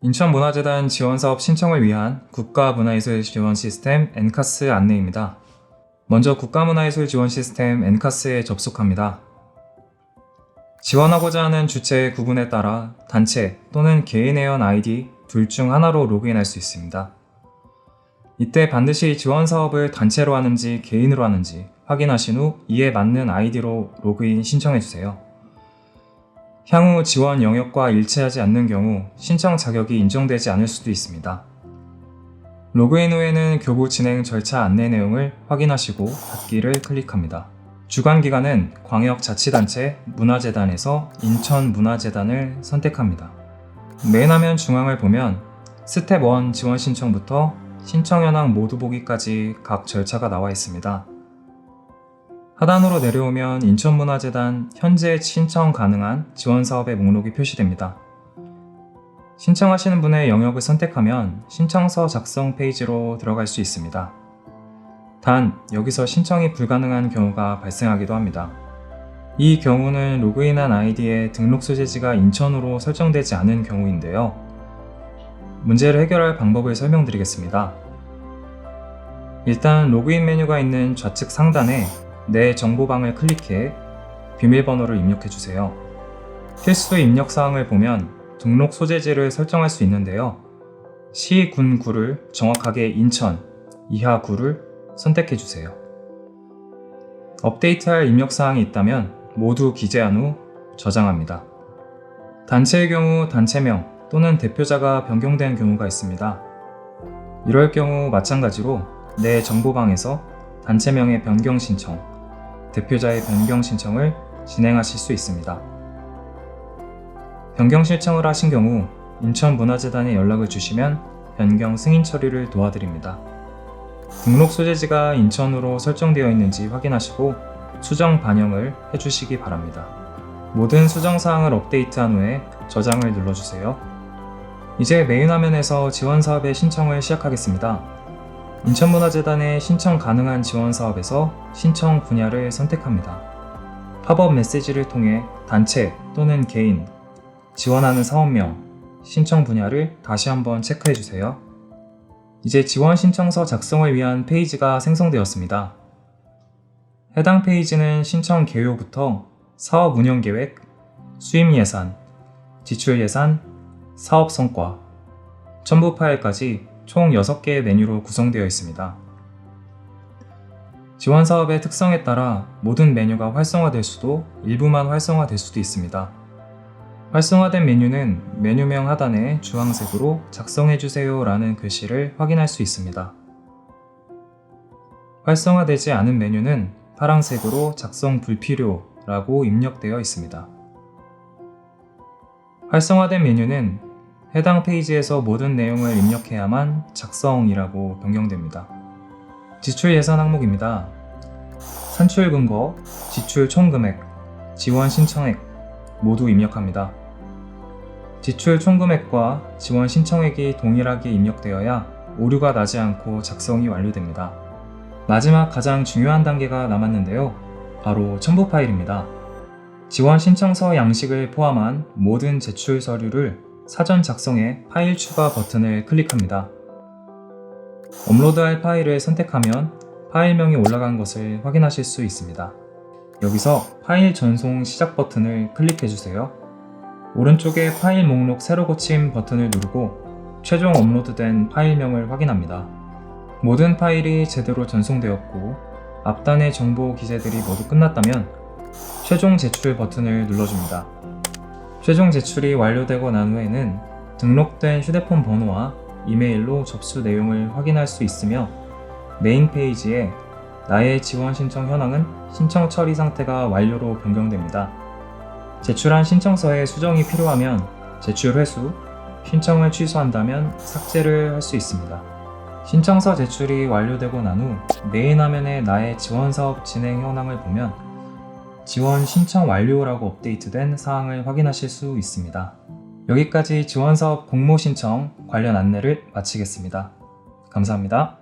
인천문화재단 지원사업 신청을 위한 국가문화예술 지원 시스템 엔카스 안내입니다. 먼저 국가문화예술 지원 시스템 엔카스에 접속합니다. 지원하고자 하는 주체의 구분에 따라 단체 또는 개인 회원 아이디 둘 중 하나로 로그인할 수 있습니다. 이때 반드시 지원 사업을 단체로 하는지 개인으로 하는지 확인하신 후 이에 맞는 아이디로 로그인 신청해 주세요. 향후 지원 영역과 일치하지 않는 경우 신청 자격이 인정되지 않을 수도 있습니다. 로그인 후에는 교부 진행 절차 안내 내용을 확인하시고 받기를 클릭합니다. 주관 기관은 광역자치단체 문화재단에서 인천문화재단을 선택합니다. 맨 화면 중앙을 보면 스텝 1 지원 신청부터 신청 현황 모두 보기까지 각 절차가 나와 있습니다. 하단으로 내려오면 인천문화재단 현재 신청 가능한 지원 사업의 목록이 표시됩니다. 신청하시는 분의 영역을 선택하면 신청서 작성 페이지로 들어갈 수 있습니다. 단, 여기서 신청이 불가능한 경우가 발생하기도 합니다. 이 경우는 로그인한 아이디의 등록 소재지가 인천으로 설정되지 않은 경우인데요. 문제를 해결할 방법을 설명드리겠습니다. 일단 로그인 메뉴가 있는 좌측 상단에 내 정보방을 클릭해 비밀번호를 입력해 주세요. 필수 입력 사항을 보면 등록 소재지를 설정할 수 있는데요. 시, 군, 구를 정확하게 인천, 이하 구를 선택해 주세요. 업데이트할 입력 사항이 있다면 모두 기재한 후 저장합니다. 단체의 경우 단체명 또는 대표자가 변경된 경우가 있습니다. 이럴 경우 마찬가지로 내 정보방에서 단체명의 변경 신청, 대표자의 변경 신청을 진행하실 수 있습니다. 변경 신청을 하신 경우 인천문화재단에 연락을 주시면 변경 승인 처리를 도와드립니다. 등록 소재지가 인천으로 설정되어 있는지 확인하시고 수정 반영을 해주시기 바랍니다. 모든 수정 사항을 업데이트한 후에 저장을 눌러주세요. 이제 메인 화면에서 지원 사업의 신청을 시작하겠습니다. 인천문화재단의 신청 가능한 지원 사업에서 신청 분야를 선택합니다. 팝업 메시지를 통해 단체 또는 개인, 지원하는 사업명, 신청 분야를 다시 한번 체크해 주세요. 이제 지원 신청서 작성을 위한 페이지가 생성되었습니다. 해당 페이지는 신청 개요부터 사업 운영 계획, 수입 예산, 지출 예산, 사업 성과, 첨부 파일까지 총 6개의 메뉴로 구성되어 있습니다. 지원 사업의 특성에 따라 모든 메뉴가 활성화될 수도 일부만 활성화될 수도 있습니다. 활성화된 메뉴는 메뉴명 하단에 주황색으로 작성해주세요 라는 글씨를 확인할 수 있습니다. 활성화되지 않은 메뉴는 파란색으로 작성 불필요 라고 입력되어 있습니다. 활성화된 메뉴는 해당 페이지에서 모든 내용을 입력해야만 작성이라고 변경됩니다. 지출 예산 항목입니다. 산출 근거, 지출 총 금액, 지원 신청액 모두 입력합니다. 지출 총 금액과 지원 신청액이 동일하게 입력되어야 오류가 나지 않고 작성이 완료됩니다. 마지막 가장 중요한 단계가 남았는데요. 바로 첨부 파일입니다. 지원 신청서 양식을 포함한 모든 제출 서류를 사전 작성해 파일 추가 버튼을 클릭합니다. 업로드할 파일을 선택하면 파일명이 올라간 것을 확인하실 수 있습니다. 여기서 파일 전송 시작 버튼을 클릭해 주세요. 오른쪽에 파일 목록 새로 고침 버튼을 누르고 최종 업로드된 파일명을 확인합니다. 모든 파일이 제대로 전송되었고 앞단의 정보 기재들이 모두 끝났다면 최종 제출 버튼을 눌러줍니다. 최종 제출이 완료되고 난 후에는 등록된 휴대폰 번호와 이메일로 접수 내용을 확인할 수 있으며 메인 페이지에 나의 지원 신청 현황은 신청 처리 상태가 완료로 변경됩니다. 제출한 신청서에 수정이 필요하면 제출 회수, 신청을 취소한다면 삭제를 할 수 있습니다. 신청서 제출이 완료되고 난 후 메인 화면에 나의 지원 사업 진행 현황을 보면 지원 신청 완료라고 업데이트된 사항을 확인하실 수 있습니다. 여기까지 지원 사업 공모 신청 관련 안내를 마치겠습니다. 감사합니다.